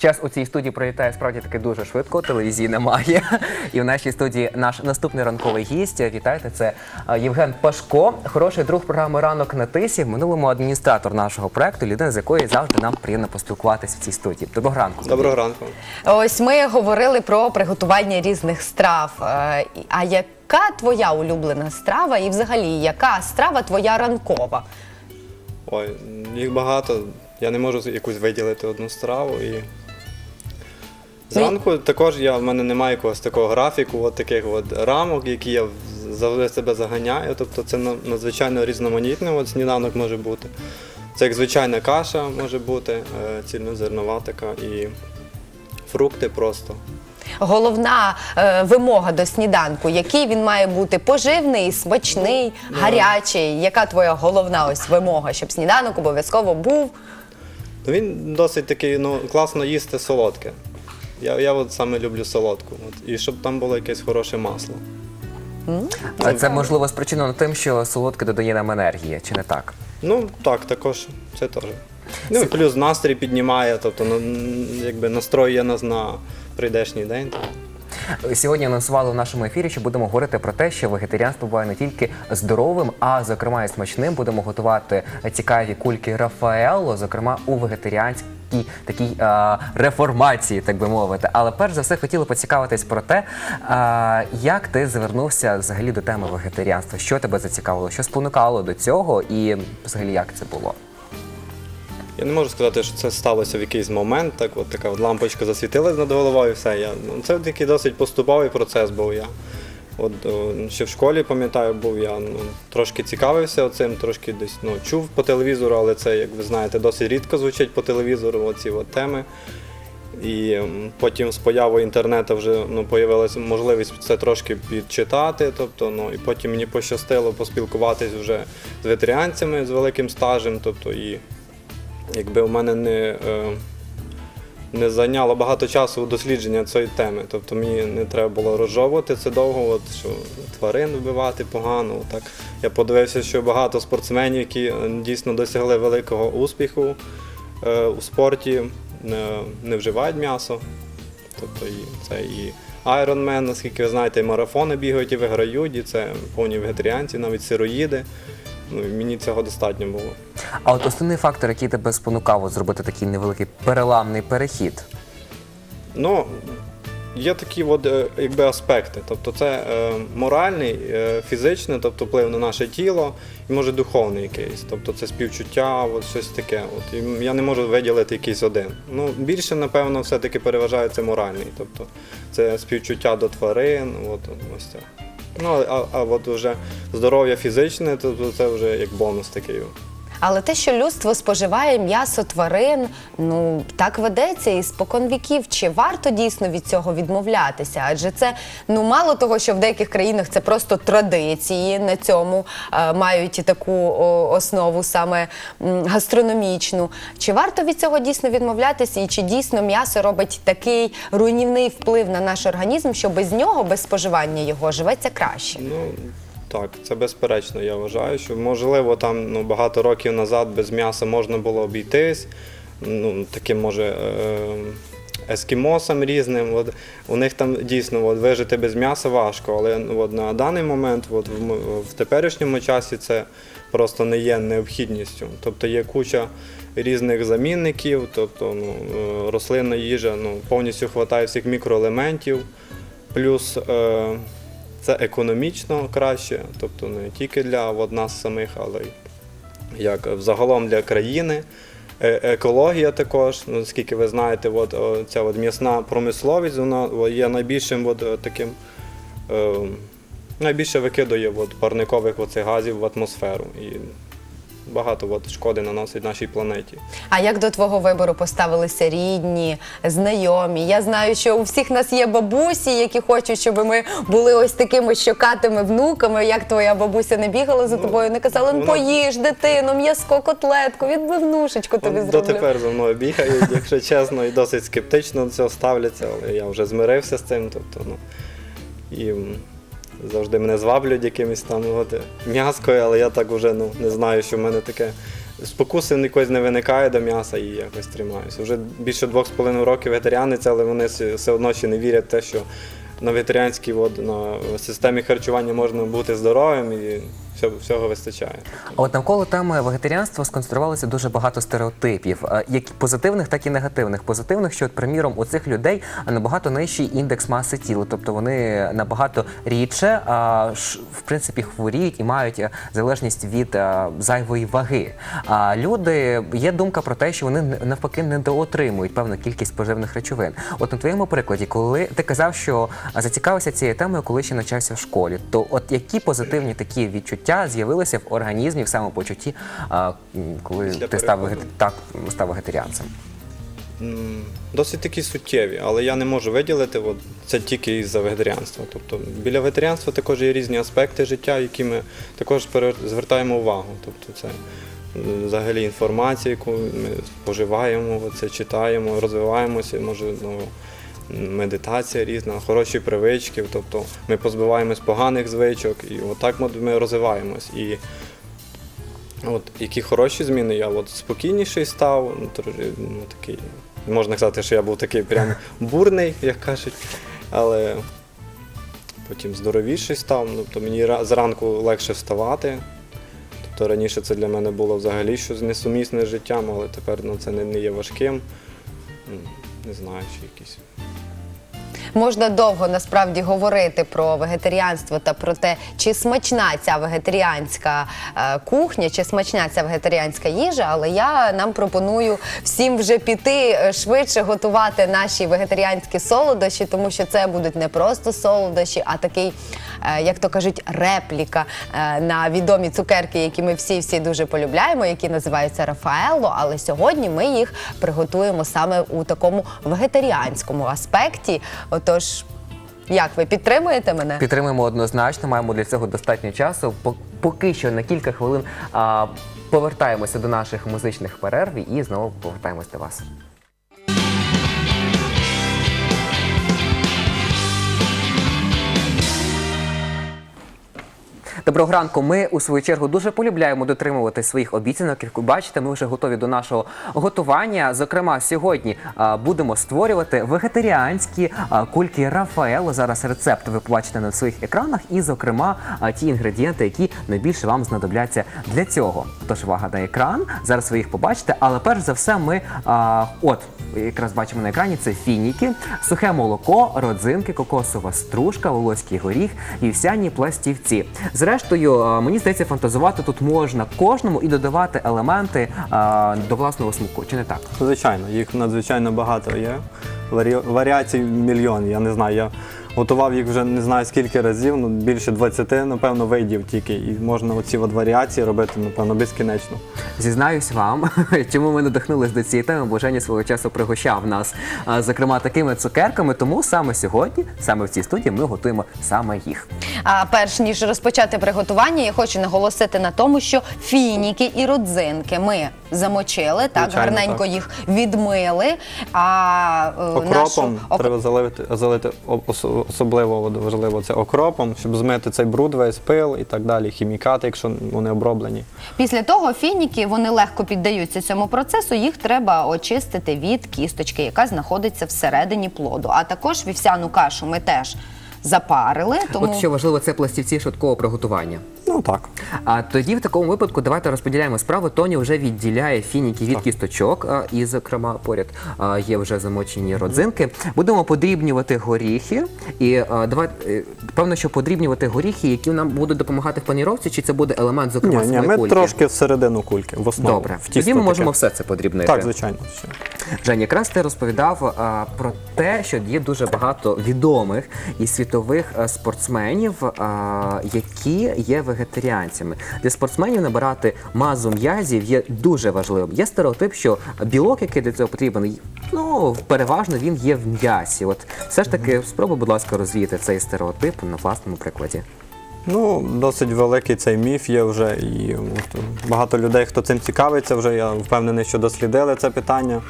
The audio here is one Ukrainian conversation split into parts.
Час у цій студії пролітає справді таки дуже швидко. Телевізійна магія. І в нашій студії наш наступний ранковий гість. Вітайте, це е, Євген Пашко, хороший друг програми Ранок на тисі. В минулому адміністратор нашого проекту, людина, з якої завжди нам приємно поспілкуватися в цій студії. Доброго ранку. Доброго ранку. Ось ми говорили про приготування різних страв. Е, А яка твоя улюблена страва, і взагалі яка страва твоя ранкова? Ой, їх багато. Я не можу якусь виділити одну страву. І... Зранку також я, в мене немає якогось такого графіку, от таких от рамок, які я завжди себе заганяю. Тобто це надзвичайно різноманітне. От сніданок може бути. Це як звичайна каша може бути, е, цільнозернова така і фрукти просто. Головна е, вимога до сніданку, який він має бути поживний, смачний, гарячий. Яка твоя головна ось вимога, щоб сніданок обов'язково був? Ну, він досить такий, ну, класно їсти солодке. Я, я от саме люблю солодку. От, і щоб там було якесь хороше масло. А Це можливо спричинено тим, що солодке додає нам енергії, чи не так? Ну, так, також це теж. Ну, і плюс настрій піднімає, тобто ну, якби настроює нас на прийдешній день. Сьогодні анонсували в нашому ефірі, що будемо говорити про те, що вегетаріанство буває не тільки здоровим, а зокрема і смачним. Будемо готувати цікаві кульки Рафаелло, зокрема у вегетаріанській такій е, реформації, так би мовити. Але перш за все хотіли поцікавитись про те, е, як ти звернувся взагалі до теми вегетаріанства, що тебе зацікавило, що спонукало до цього, і взагалі як це було? Я не можу сказати, що це сталося в якийсь момент, так от така от лампочка засвітилась над головою і все. Я, ну, це такий досить поступовий процес був я. От ще в школі, пам'ятаю, був я ну, трошки цікавився цим, трошки десь ну, чув по телевізору, але це, як ви знаєте, досить рідко звучить по телевізору оці от теми. І потім з появою інтернету вже ну, появилася можливість це трошки підчитати. Тобто, ну, і потім мені пощастило поспілкуватись вже з ветеріанцями з великим стажем. Тобто, і якби у мене не, е, не зайняло багато часу дослідження цієї теми. Тобто мені не треба було розжовувати це довго, от, що тварин вбивати погано. Так. Я подивився, що багато спортсменів, які е, дійсно досягли великого успіху е, у спорті, не, не вживають м'ясо. Тобто і це і Ironman, наскільки ви знаєте, і марафони бігають і виграють, і це повні вегетаріанці, навіть сироїди. Ну, і мені цього достатньо було. А от основний фактор, який тебе спонукав от зробити такий невеликий переламний перехід. Ну, є такі от, е, якби, аспекти. Тобто це е, моральний, е, фізичний, тобто вплив на наше тіло, і може духовний якийсь. Тобто це співчуття, от, щось таке. От, і я не можу виділити якийсь один. Ну, більше, напевно, все-таки переважає це моральний. Тобто це співчуття до тварин, от, ось це. Ну, а, а от вже здоров'я фізичне, то це вже як бонус такий. Але те, що людство споживає м'ясо тварин, ну так ведеться і спокон віків. Чи варто дійсно від цього відмовлятися? Адже це ну мало того, що в деяких країнах це просто традиції на цьому е, мають таку о, основу саме м, гастрономічну. Чи варто від цього дійсно відмовлятися? І чи дійсно м'ясо робить такий руйнівний вплив на наш організм, що без нього, без споживання його живеться краще? Ну так, це безперечно. Я вважаю, що можливо там ну, багато років назад без м'яса можна було обійтись. Ну, таким може. Е- Ескімосам різним, от, у них там дійсно от, вижити без м'яса важко, але ну, от, на даний момент, от, в, в теперішньому часі, це просто не є необхідністю. Тобто є куча різних замінників, тобто ну, е, рослинна їжа ну, повністю вистачає всіх мікроелементів, плюс е, це економічно краще, тобто не тільки для нас самих, але й як взагалом для країни. Е, Екологія також, ну, наскільки ви знаєте, от, ця от м'ясна промисловість вона є найбільшим от, е, таким, е, найбільше викидує от, парникових оцих газів в атмосферу. І багато от, шкоди наносить нашій планеті. А як до твого вибору поставилися рідні, знайомі? Я знаю, що у всіх нас є бабусі, які хочуть, щоб ми були ось такими щокатими внуками. Як твоя бабуся не бігала за тобою, не казала, ну вона- поїж дитину, м'язко, котлетку, відбивнушечку тобі зроблю. Дотепер за мною бігають, якщо чесно, і досить скептично до цього ставляться, але я вже змирився з цим. Тобто, ну, і завжди мене зваблюють якимось там от, м'язкою, але я так вже ну, не знаю, що в мене таке спокуси якось не виникає до м'яса і якось тримаюся. Вже більше двох з половиною років вегетаріанець, але вони все одно ще не вірять в те, що на вегетаріанській на системі харчування можна бути здоровим і всього, вистачає. А от навколо теми вегетаріанства сконцентрувалося дуже багато стереотипів, е, як позитивних, так і негативних. Позитивних, що, от, приміром, у цих людей набагато нижчий індекс маси тіла, тобто вони набагато рідше, а, в принципі, хворіють і мають е, залежність від е, зайвої ваги. А люди є думка про те, що вони навпаки недоотримують певну кількість поживних речовин. От на твоєму прикладі, коли ти казав, що зацікавився цією темою, коли ще навчався в школі, то от які позитивні такі відчуття з'явилися в організмі, в самопочутті, а, коли Після ти став, переходу? вегет- так, став вегетаріанцем? М, Досить такі суттєві, але я не можу виділити от, це тільки із-за вегетаріанства. Тобто біля вегетаріанства також є різні аспекти життя, які ми також пере- звертаємо увагу. Тобто це м, взагалі інформація, яку ми споживаємо, це читаємо, розвиваємося, може ну, медитація різна, хороші привички. Тобто ми позбиваємось поганих звичок і отак ми- ми розвиваємось. І От які хороші зміни, я от спокійніший став, ну, ну, такий, можна сказати, що я був такий прям бурний, як кажуть, але потім здоровіший став. Ну, то мені зранку легше вставати. Тобто раніше це для мене було взагалі щось несумісне з життям, але тепер ну, це не, не є важким. Не знаю, чи якісь. Можна довго насправді говорити про вегетаріанство та про те, чи смачна ця вегетаріанська е, кухня, чи смачна ця вегетаріанська їжа. Але я нам пропоную всім вже піти е, швидше готувати наші вегетаріанські солодощі, тому що це будуть не просто солодощі, а такий, як то кажуть, репліка е, на відомі цукерки, які ми всі всі дуже полюбляємо, які називаються Рафаелло. Але сьогодні ми їх приготуємо саме у такому вегетаріанському аспекті. Отож, як ви підтримуєте мене? Підтримуємо однозначно, маємо для цього достатньо часу. По- Поки що на кілька хвилин повертаємося до наших музичних перерв і знову повертаємось до вас. Доброго ранку. Ми у свою чергу дуже полюбляємо дотримувати своїх обіцянок. Як ви бачите, ми вже готові до нашого готування. Зокрема, сьогодні будемо створювати вегетаріанські кульки Рафаело. Зараз рецепт ви побачите на своїх екранах, і, зокрема, ті інгредієнти, які найбільше вам знадобляться для цього. Тож увага на екран. Зараз ви їх побачите. Але перш за все, ми от якраз бачимо на екрані це фініки, сухе молоко, родзинки, кокосова стружка, волоський горіх, вівсяні пластівці. Зрештою, мені здається, фантазувати тут можна кожному і додавати елементи до власного смаку. Чи не так? Звичайно, їх надзвичайно багато є. Варі... Варіацій мільйон. Я не знаю. Я готував їх вже не знаю скільки разів, ну більше 20, напевно, видів тільки. І можна оці от варіації робити, напевно, безкінечно. Зізнаюсь вам, чому ми надихнулись до цієї теми, бо Женя свого часу пригощав нас, зокрема, такими цукерками. Тому саме сьогодні, саме в цій студії, ми готуємо саме їх. А перш ніж розпочати приготування, я хочу наголосити на тому, що фініки і родзинки ми замочили, так Звичайно, гарненько так. їх відмили. А е, Окропом нашу треба залити, залити особливо важливо це окропом, щоб змити цей бруд, весь пил і так далі, хімікати, якщо вони оброблені. після того фініки вони легко піддаються цьому процесу. Їх треба очистити від кісточки, яка знаходиться всередині плоду. А також вівсяну кашу ми теж запарили. Тому От що важливо, це пластівці швидкого приготування. Ну так. А тоді в такому випадку давайте розподіляємо справи. Тоні вже відділяє фініки від кісточок, а, і, зокрема, поряд а, є вже замочені родзинки. Будемо подрібнювати горіхи. І а, давай, е, певно, що подрібнювати горіхи, які нам будуть допомагати в паніровці, чи це буде елемент, зокрема, Ні, ні, самої ми кульки? трошки всередину кульки, в основу. Добре. в тісто Тоді ми можемо все це подрібнити. Так, звичайно. ще. Жень, якраз ти розповідав а, про те, що є дуже багато відомих і світових а, спортсменів, а, які є вегетаріанцями. Для спортсменів набирати мазу м'язів є дуже важливим. Є стереотип, що білок, який для цього потрібен, ну переважно він є в м'ясі. От все ж таки, спробуй, будь ласка, розвіяти цей стереотип на власному прикладі. Ну, досить великий цей міф є вже, і от, багато людей, хто цим цікавиться, вже я впевнений, що дослідили це питання.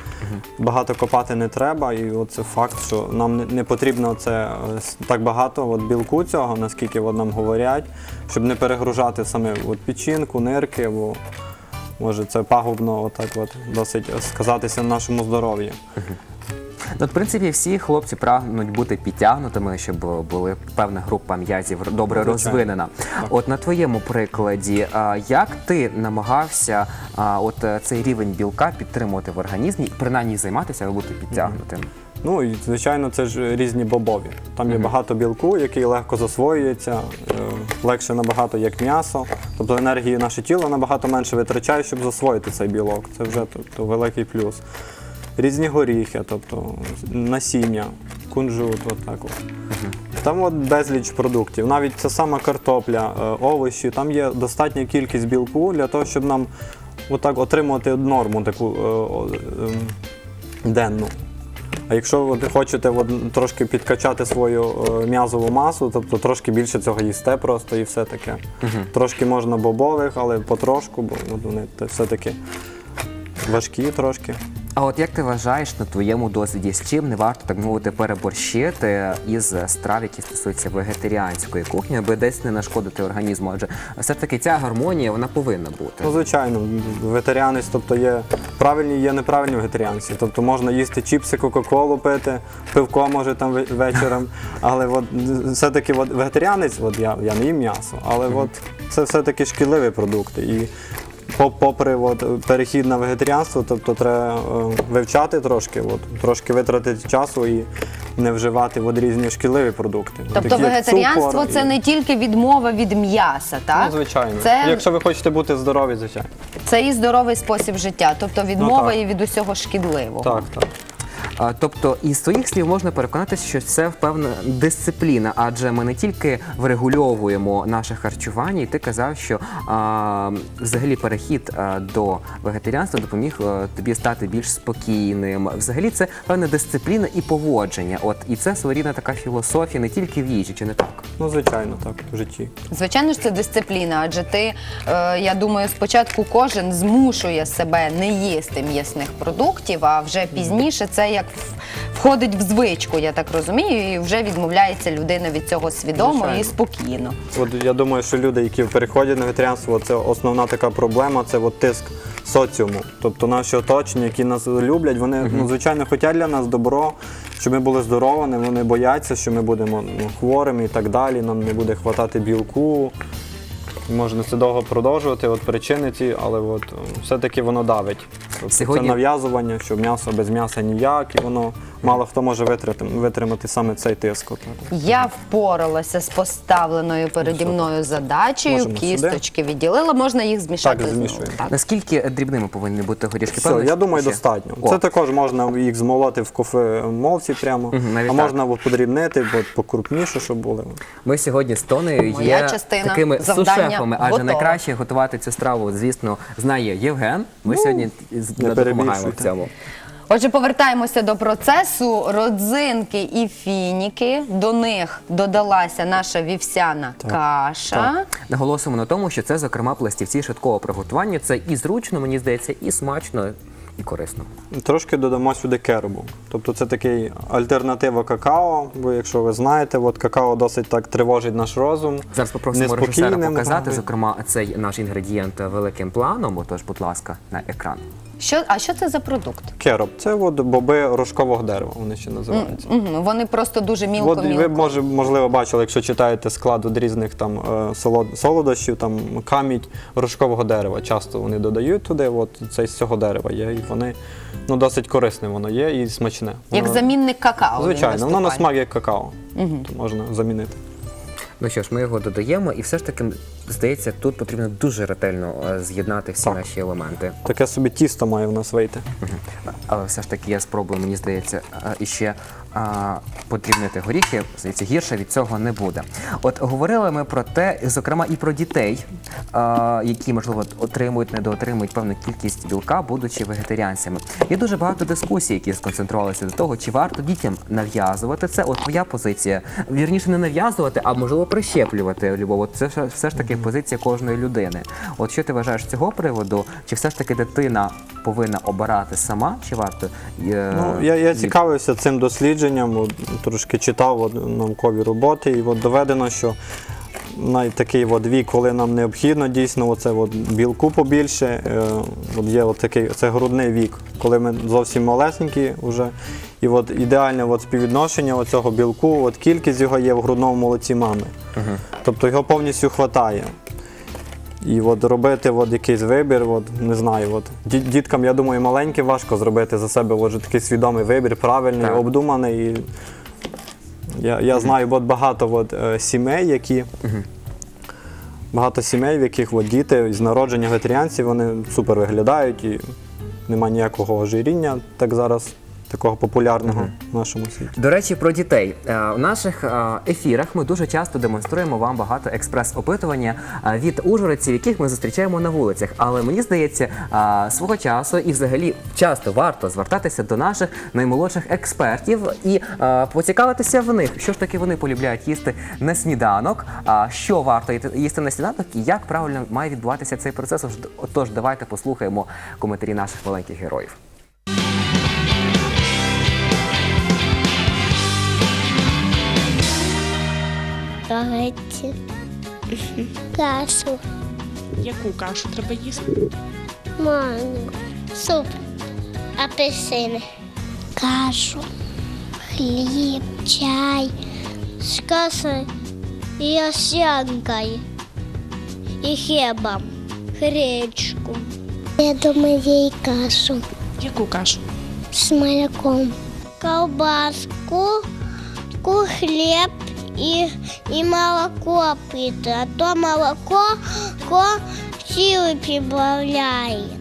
Багато копати не треба, і це факт, що нам не, не потрібно це е, так багато от білку цього, наскільки от нам говорять, щоб не перегружати саме от печінку, нирки. Бо може це пагубно отак от, досить сказатися на нашому здоров'ї. Ну, в принципі, всі хлопці прагнуть бути підтягнутими, щоб була певна група м'язів добре Звичайно. розвинена. От на твоєму прикладі, як ти намагався от е, цей рівень білка підтримувати в організмі принаймні займатися, аби бути підтягнутим? Ну і звичайно, це ж різні бобові. Там є багато білку, який легко засвоюється, е, легше набагато як м'ясо. Тобто енергії наше тіло набагато менше витрачає, щоб засвоїти цей білок. Це вже тобто, великий плюс. Різні горіхи, тобто насіння, кунжут, отак от. Там от безліч продуктів. Навіть ця сама картопля, е, овочі, там є достатня кількість білку для того, щоб нам отак отримувати норму таку е, ем, денну. А якщо ви хочете от, трошки підкачати свою е, м'язову масу, тобто трошки більше цього їсте просто і все таке. Трошки можна бобових, але потрошку, бо от вони те- все-таки важкі трошки. А от як ти вважаєш на твоєму досвіді, з чим не варто так мовити переборщити із страв, які стосуються вегетаріанської кухні, аби десь не нашкодити організму? Адже все таки ця гармонія вона повинна бути. Ну, звичайно, вегетаріанець, тобто є правильні, є неправильні вегетаріанці. Тобто можна їсти чіпси, кока-колу пити, пивко може там вечором. Але от, все-таки от, вегетаріанець, от я, я не їм м'ясо, але от, це все-таки шкідливі продукти. І попри от, перехід на вегетаріанство, тобто треба е, вивчати трошки, от, трошки витратити часу і не вживати от, різні шкідливі продукти. Тобто такі як вегетаріанство цукор це і- не тільки відмова від м'яса, так? Ну, звичайно. Це, Якщо ви хочете бути здорові, звичайно. це і здоровий спосіб життя, тобто відмова так. і від усього шкідливого. Так, так. Тобто із своїх слів можна переконатися, що це певна дисципліна, адже ми не тільки врегульовуємо наше харчування, і ти казав, що а, взагалі перехід а, до вегетаріанства допоміг а, тобі стати більш спокійним. Взагалі, це певна дисципліна і поводження. От і це своєрідна така філософія не тільки в їжі, чи не так? Ну, звичайно, так, в житті. Звичайно ж, це дисципліна, адже ти, е, я думаю, спочатку кожен змушує себе не їсти м'ясних продуктів, а вже пізніше це як входить в звичку, я так розумію, і вже відмовляється людина від цього свідомо Звичайно. і спокійно. От я думаю, що люди, які переходять на вегетаріанство, це основна така проблема це от тиск соціуму. Тобто наші оточення, які нас люблять, вони ну, звичайно хочуть для нас добро, щоб ми були здоровими, вони бояться, що ми будемо ну, хворими і так далі, нам не буде хватати білку. Можна це довго продовжувати, от причини ці, але от е, все-таки воно давить. Сьогодні- Це нав'язування, що м'ясо без м'яса ніяк, і воно мало хто може витримати, витримати саме цей тиск. Я впоралася з поставленою переді мною задачею, Можемо сюди. кісточки відділила, можна їх змішати Так, знову. змішуємо. Так. Наскільки дрібними повинні бути горішки? Все, Певно, я думаю, ще? достатньо. О. Це також можна їх змолоти в кофемолці прямо, Мгм, навіть а так. можна подрібнити, от, покрупніше, щоб були. Ми сьогодні з Тонею Моя є частина такими завдання сушефами, адже готова. найкраще готувати цю страву, звісно, знає Євген. Ми сьогодні з- не допомагаємо в перебільшуйте. цьому. Отже, повертаємося до процесу. Родзинки і фініки. До них додалася наша вівсяна каша. Наголосимо на тому, що це, зокрема, пластівці швидкого приготування. Це і зручно, мені здається, і смачно, і корисно. Трошки додамо сюди кербу. Тобто це такий альтернатива какао, бо якщо ви знаєте, от какао досить так тривожить наш розум. Зараз попросимо режисера неспокійним показати, зокрема, цей наш інгредієнт великим планом. Отож, будь ласка, на екран. Що, а що це за продукт? Кероб. Це от боби рожкового дерева, вони ще називаються. Мгм, Вони просто дуже мілко От ви мілко. може, можливо бачили, якщо читаєте склад від різних там е, солод- солодощів, там камінь рожкового дерева. Часто вони додають туди. От це з цього дерева є, і вони ну досить корисне воно є і смачне. Як Воно- замінник какао. він звичайно, воно на виступає. смак як какао. То можна замінити. Ну що ж, ми його додаємо, і все ж таки, здається, тут потрібно дуже ретельно е, з'єднати всі Так. наші елементи. Таке собі тісто має в нас вийти. Але все ж таки я спробую, мені здається, е, іще е, подрібнити горіхи. Здається, гірше від цього не буде. От говорили ми про те, зокрема, і про дітей, е, які, можливо, отримують, недоотримують певну кількість білка, будучи вегетаріанцями. Є дуже багато дискусій, які сконцентрувалися до того, чи варто дітям нав'язувати це. От твоя позиція. Вірніше, не нав'язувати, а можливо прищеплювати любов. От Це все- все ж таки позиція кожної людини. От що ти вважаєш з цього приводу? Чи все ж таки дитина повинна обирати сама, чи варто? е, Ну, я, я цікавився цим дослідженням, от, трошки читав от, наукові роботи, і от доведено, що навіть такий от вік, коли нам необхідно дійсно оце от білку побільше. Е, от є от такий, це грудний вік, коли ми зовсім малесенькі вже. І от ідеальне от співвідношення цього білку, от кількість його є в грудному молоці мами. Тобто його повністю вистачає. І от робити от якийсь вибір, от, не знаю, от, діткам, я думаю, маленьким важко зробити за себе от, такий свідомий вибір, правильний, Так. обдуманий. І я, я знаю от, багато от, е, сімей, які. Багато сімей, в яких от, діти з народження вегетаріанців, вони супер виглядають і немає ніякого ожиріння так зараз, такого популярного в нашому світі. До речі, про дітей Е, у наших е, ефірах ми дуже часто демонструємо вам багато експрес-опитування е, від ужгородців, яких ми зустрічаємо на вулицях. Але мені здається, е, свого часу і взагалі часто варто звертатися до наших наймолодших експертів і е, поцікавитися в них, що ж таки вони полюбляють їсти на сніданок, а що варто їти- їсти на сніданок і як правильно має відбуватися цей процес. Отож, давайте послухаємо коментарі наших маленьких героїв. Спагетті. Кашу. Яку кашу треба їсти? Манго. Суп. Апельсини. Кашу. Хліб, чай. З кашею і овсянкою. І хлібом. Гречку. Я думаю, їй кашу Яку кашу? з молоком. Колбаску, ку хліб і, і молоко пити, а то молоко ко сили прибавляє.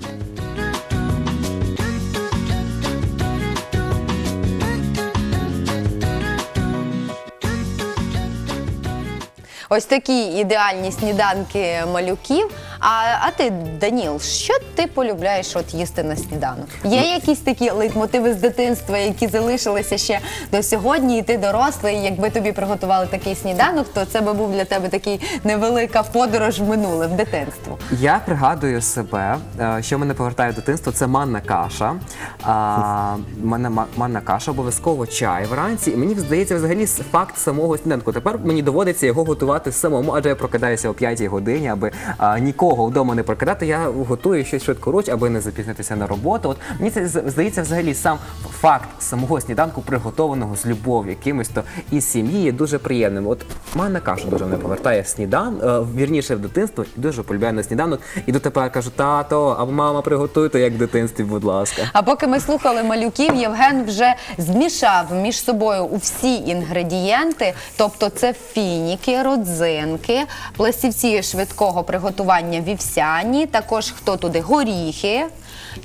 Ось такі ідеальні сніданки малюків. А, а ти, Даніл, що ти полюбляєш от їсти на сніданок? Є якісь такі лейтмотиви з дитинства, які залишилися ще до сьогодні, і ти дорослий. Якби тобі приготували такий сніданок, то це би був для тебе такий невелика подорож в минуле, в дитинство. Я пригадую себе, е, що мене повертає в дитинство, це манна каша. А, мене ма- манна каша, обов'язково чай вранці. І мені здається, взагалі факт самого сніданку. Тепер мені доводиться його готувати самому, адже я прокидаюся о 5 годині, аби а, нікого вдома не прокидати. Я готую щось швидкоруч, аби не запізнитися на роботу. От мені це здається, взагалі сам факт самого сніданку, приготованого з любов'ю, якимось то із сім'ї, є дуже приємним. От манна каша дуже мене повертає снідан, е, вірніше в дитинство, і дуже полюбляю на сніданок. І дотепер кажу, тато, а мама приготуй то як в дитинстві, будь ласка. А поки ми слухали малюків, Євген вже змішав між собою усі інгредієнти, тобто це фініки, родзинки, пластівці швидкого приготування вівсяні, також хто туди горіхи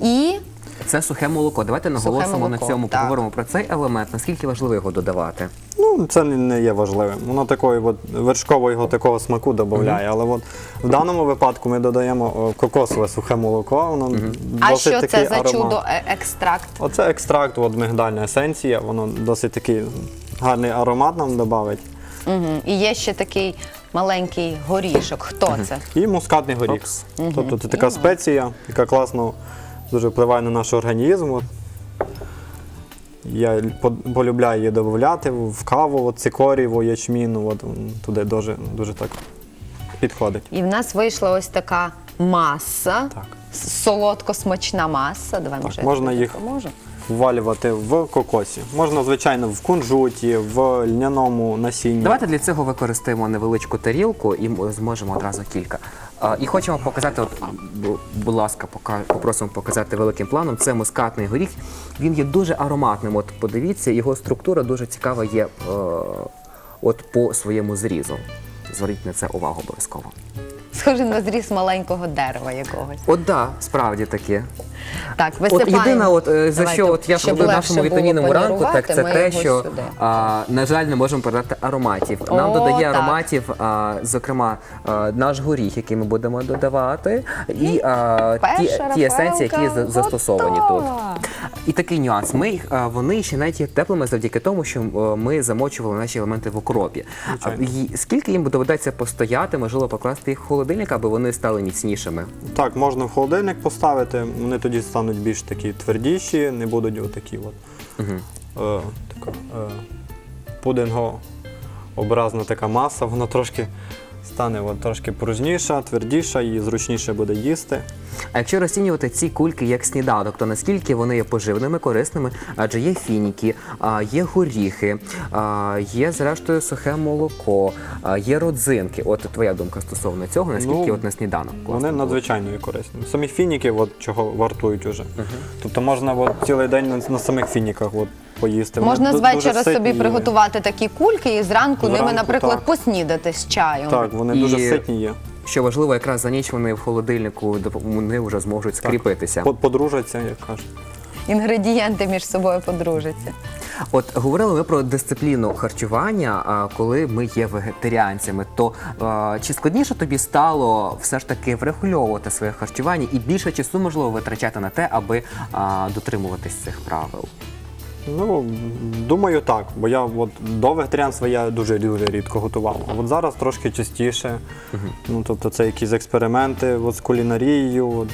і Це сухе молоко. Давайте наголосимо молоко, на цьому, так. поговоримо про цей елемент, наскільки важливо його додавати. Ну, це не- є важливим. Воно такої от вершкового його такого смаку додає. Але от в даному випадку ми додаємо кокосове сухе молоко. Воно а досить що такий це за аромат. чудо е- екстракт? Оце екстракт, от мигдальна есенція, воно досить такий гарний аромат нам додавить. Угу. І є ще такий маленький горішок. Хто це? І мускатний горіх. Тобто це така спеція, яка класно дуже впливає на наш організм. От. Я по- полюбляю її додати в каву, от, цикорію, ячміну, от, м, туди дуже, дуже так підходить. І в нас вийшла ось така маса, Так. солодко-смачна маса. Давай, може, я можна тобі їх допоможу? Ввалювати в кокосі. Можна, звичайно, в кунжуті, в льняному насінні. Давайте для цього використаємо невеличку тарілку і м- зможемо одразу кілька. І хочемо показати, от, бу- будь ласка, пока, попросимо показати великим планом. Це мускатний горіх. Він є дуже ароматним. От подивіться, його структура дуже цікава є е, от по своєму зрізу. Зверніть на це увагу обов'язково. Схоже на зріз маленького дерева якогось. От да, справді таке. Так, От єдине, от е, за Давайте, що от я щоб зробив в легше нашому було вітамінному ранку, так панірувати, це ми те, його що сюди. а, на жаль не можемо передати ароматів. Нам О, додає так. ароматів, а, зокрема, а, наш горіх, який ми будемо додавати, і а, ті, Перша ті есенції, які Рафаелка за- застосовані тут. готова. І такий нюанс. Ми їх вони ще навіть є теплими завдяки тому, що ми замочували наші елементи в окропі. Звичайно. і скільки їм доведеться постояти, можливо, покласти їх в холодильник, аби вони стали міцнішими. Так, можна в холодильник поставити, вони тоді стануть більш такі твердіші, не будуть отакі от. Е, така, е, пудинго-образна така маса, вона трошки стане от, трошки пружніша, твердіша і зручніше буде їсти. А якщо розцінювати ці кульки як сніданок, то наскільки вони є поживними, корисними? Адже є фініки, є горіхи, є зрештою сухе молоко, є родзинки. От твоя думка стосовно цього, наскільки Ну, от на сніданок? класно Вони надзвичайно є корисними. Самі фініки, от, чого вартують уже. Тобто можна от, цілий день на, на самих фініках от, поїсти. Можна ду- з дуже вечора ситні собі приготувати такі кульки і зранку ними, Зранку, наприклад, так. поснідати з чаєм. Так, вони І- дуже ситні є. Що важливо, якраз за ніч вони в холодильнику доп- вони вже зможуть скріпитися. Под- Подружаться, як кажуть. Інгредієнти між собою подружаться. От говорили ми про дисципліну харчування, а коли ми є вегетаріанцями, то а, чи складніше тобі стало все ж таки врегульовувати своє харчування і більше часу можливо витрачати на те, аби а, дотримуватись цих правил? Ну, думаю, так. Бо я от, до вегетаріанства я дуже дуже рідко готував. А от зараз трошки частіше. Ну, тобто це якісь експерименти от, з кулінарією, от,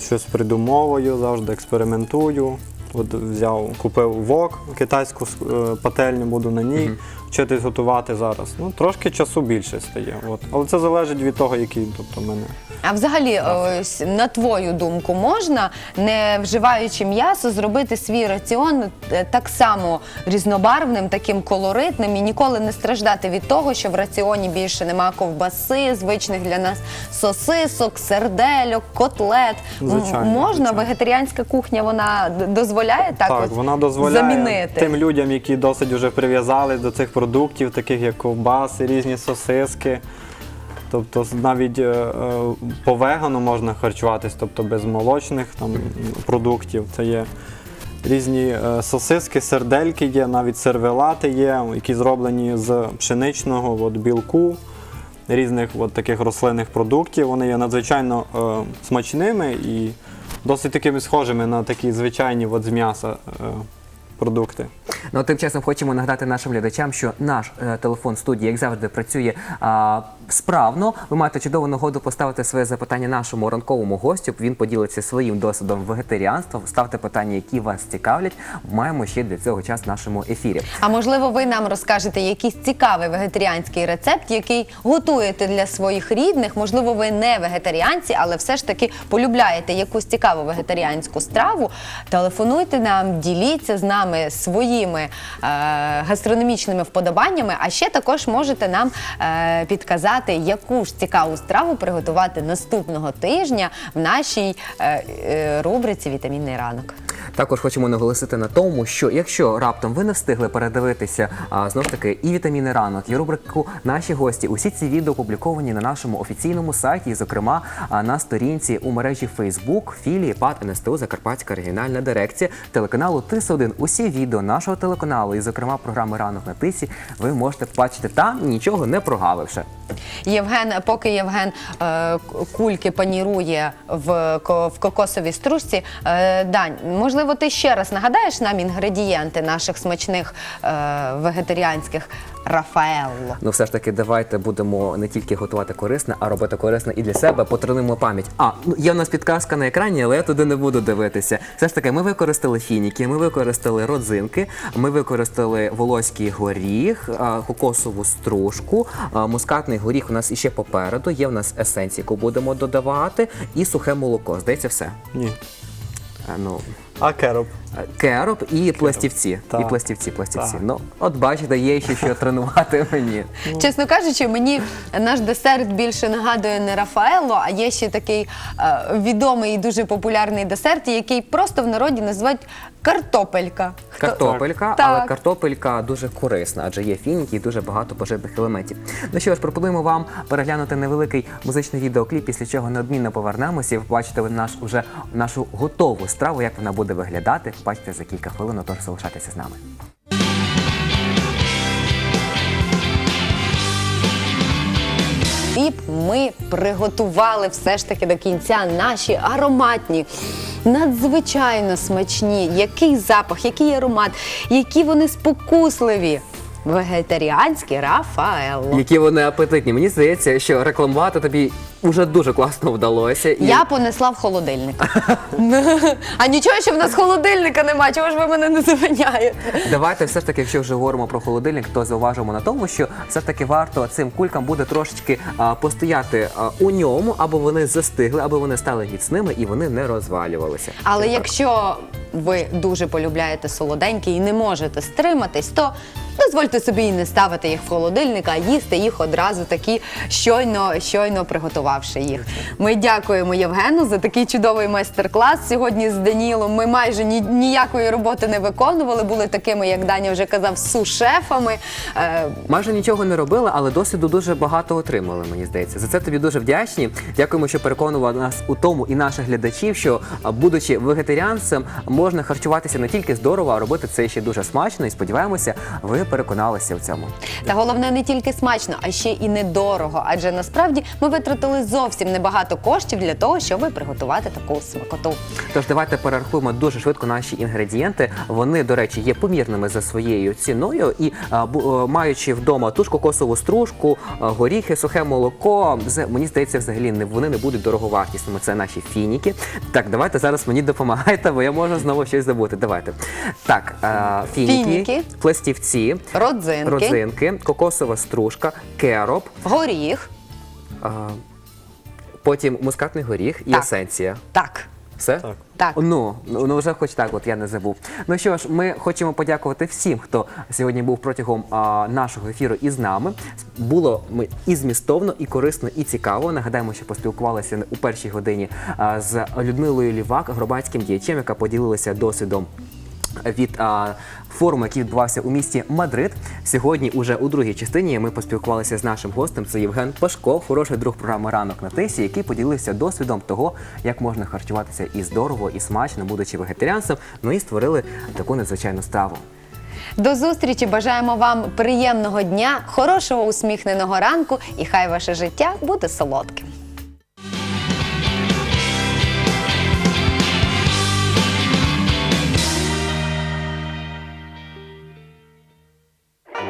щось придумовую, завжди експериментую. От взяв, купив вок, китайську е, пательню, буду на ній вчитись готувати зараз. Ну, трошки часу більше стає. От. Але це залежить від того, який тобто, мене. А взагалі, ось на твою думку, можна, не вживаючи м'ясо, зробити свій раціон е, так само різнобарвним, таким колоритним і ніколи не страждати від того, що в раціоні більше нема ковбаси, звичних для нас сосисок, сердельок, котлет. Звичайно, можна звичайно. вегетаріанська кухня вона дозволяє так, Так, от вона дозволяє замінити. тим людям, які досить вже прив'язали до цих продуктів, таких як ковбаси, різні сосиски. Тобто навіть е, е, по вегану можна харчуватись, тобто без молочних там, продуктів. Це є різні е, сосиски, сердельки є, навіть сервелати є, які зроблені з пшеничного от, білку, різних от, таких рослинних продуктів. Вони є надзвичайно е, смачними і досить такими схожими на такі звичайні от, з м'яса е, продукти. Ну, тим часом хочемо нагадати нашим глядачам, що наш е, телефон студії, як завжди, працює а, справно. Ви маєте чудову нагоду поставити своє запитання нашому ранковому гостю. Він поділиться своїм досвідом вегетаріанства. Ставте питання, які вас цікавлять. Маємо ще для цього час в нашому ефірі. А можливо, ви нам розкажете якийсь цікавий вегетаріанський рецепт, який готуєте для своїх рідних. Можливо, ви не вегетаріанці, але все ж таки полюбляєте якусь цікаву вегетаріанську страву. Телефонуйте нам, діліться з нами своїми е, гастрономічними вподобаннями. А ще також можете нам е, підказати, яку ж цікаву страву приготувати наступного тижня в нашій е, е, рубриці Вітамінний ранок. Також хочемо наголосити на тому, що якщо раптом ви не встигли передивитися а, знову ж таки і вітаміни ранок, і рубрику наші гості, усі ці відео опубліковані на нашому офіційному сайті, зокрема а, на сторінці у мережі Facebook філії ПАД НСТУ Закарпатська регіональна дирекція телеканалу Тис 1 Усі відео нашого телеканалу, і зокрема програми Ранок на тисі, ви можете побачити там, нічого не прогавивши. Євген, поки Євген е, кульки панірує в, ко- в кокосовій стружці, е, Дань, можливо, ти ще раз нагадаєш нам інгредієнти наших смачних е, вегетаріанських Рафаелло? Ну, все ж таки, давайте будемо не тільки готувати корисне, а робити корисне і для себе. Потренуємо пам'ять. А ну є в нас підказка на екрані, але я туди не буду дивитися. Все ж таки, ми використали фініки, ми використали родзинки, ми використали волоський горіх, кокосову стружку, мускатний горіх у нас іще попереду. Є в нас есенція, яку будемо додавати, і сухе молоко. Здається, все. Ні. А, ну. А кероп? Кероп і пластівці. Так. І пластівці, пластівці. Так. Ну, от бачите, є ще що тренувати мені. Чесно кажучи, мені наш десерт більше нагадує не Рафаелло, а є ще такий е, відомий і дуже популярний десерт, який просто в народі називають картопелька. Хто- Картопелька, Так. але картопелька дуже корисна, адже є фініки і дуже багато поживних елементів. Ну що ж, пропонуємо вам переглянути невеликий музичний відеокліп, після чого неодмінно повернемося і побачите ви наш уже нашу готову страву, як вона буде виглядати. Побачите за кілька хвилин, тож залишайтеся з нами. хліб ми приготували все ж таки до кінця наші ароматні. Надзвичайно смачні, який запах, який аромат, які вони спокусливі. Вегетаріанські Рафаелло. Які вони апетитні. Мені здається, що рекламувати тобі вже дуже класно вдалося. І Я понесла в холодильник. а нічого, що в нас холодильника немає, чого ж ви мене не зупиняєте? Давайте все ж таки, якщо вже говоримо про холодильник, то зауважимо на тому, що все ж таки варто цим кулькам буде трошечки а, постояти а, у ньому, або вони застигли, або вони стали міцними і вони не розвалювалися. Але якщо ви дуже полюбляєте солоденькі і не можете стриматись, то дозвольте собі і не ставити їх в холодильник, а їсти їх одразу такі щойно, щойно приготувавши їх. Ми дякуємо Євгену за такий чудовий майстер-клас. Сьогодні з Данілом ми майже ні, ніякої роботи не виконували, були такими, як Даня вже казав, сушефами. Е, Майже нічого не робили, але досвіду дуже багато отримали, мені здається. За це тобі дуже вдячні. Дякуємо, що переконував нас у тому і наших глядачів, що будучи вегетаріанцем, можна харчуватися не тільки здорово, а робити це ще дуже смачно. І сподіваємося, ви переконалися в цьому. Та головне не тільки смачно, а ще і недорого. Адже насправді ми витратили зовсім небагато коштів для того, щоб приготувати таку смакоту. Тож давайте перерахуємо дуже швидко наші інгредієнти. Вони, до речі, є помірними за своєю ціною. І а, бу- е, маючи вдома ту ж кокосову стружку, а, горіхи, сухе молоко, з- мені здається, взагалі не вони не будуть дороговартісними. Це наші фініки. Так, давайте зараз мені допомагайте, бо я можу знову щось забути. Давайте. Так, а, фініки, Фініки. пластівці, Родзинки, родзинки, кокосова стружка, кероп, горіх. а, потім мускатний горіх і Так. есенція. Так, Все? Так. так. Ну, ну ну, вже хоч так, от я не забув. Ну що ж, ми хочемо подякувати всім, хто сьогодні був протягом а, нашого ефіру із нами. Було ми і змістовно, і корисно, і цікаво. Нагадаємо, що поспілкувалися у першій годині а, з Людмилою Лівак, громадським діячем, яка поділилася досвідом. Від а, форуму, який відбувався у місті Мадрид. Сьогодні, уже у другій частині, ми поспілкувалися з нашим гостем. Це Євген Пашко, хороший друг програми Ранок на тисі, який поділився досвідом того, як можна харчуватися і здорово, і смачно, будучи вегетаріанцем. Ну і створили таку надзвичайну страву. До зустрічі. Бажаємо вам приємного дня, хорошого усміхненого ранку, і хай ваше життя буде солодким.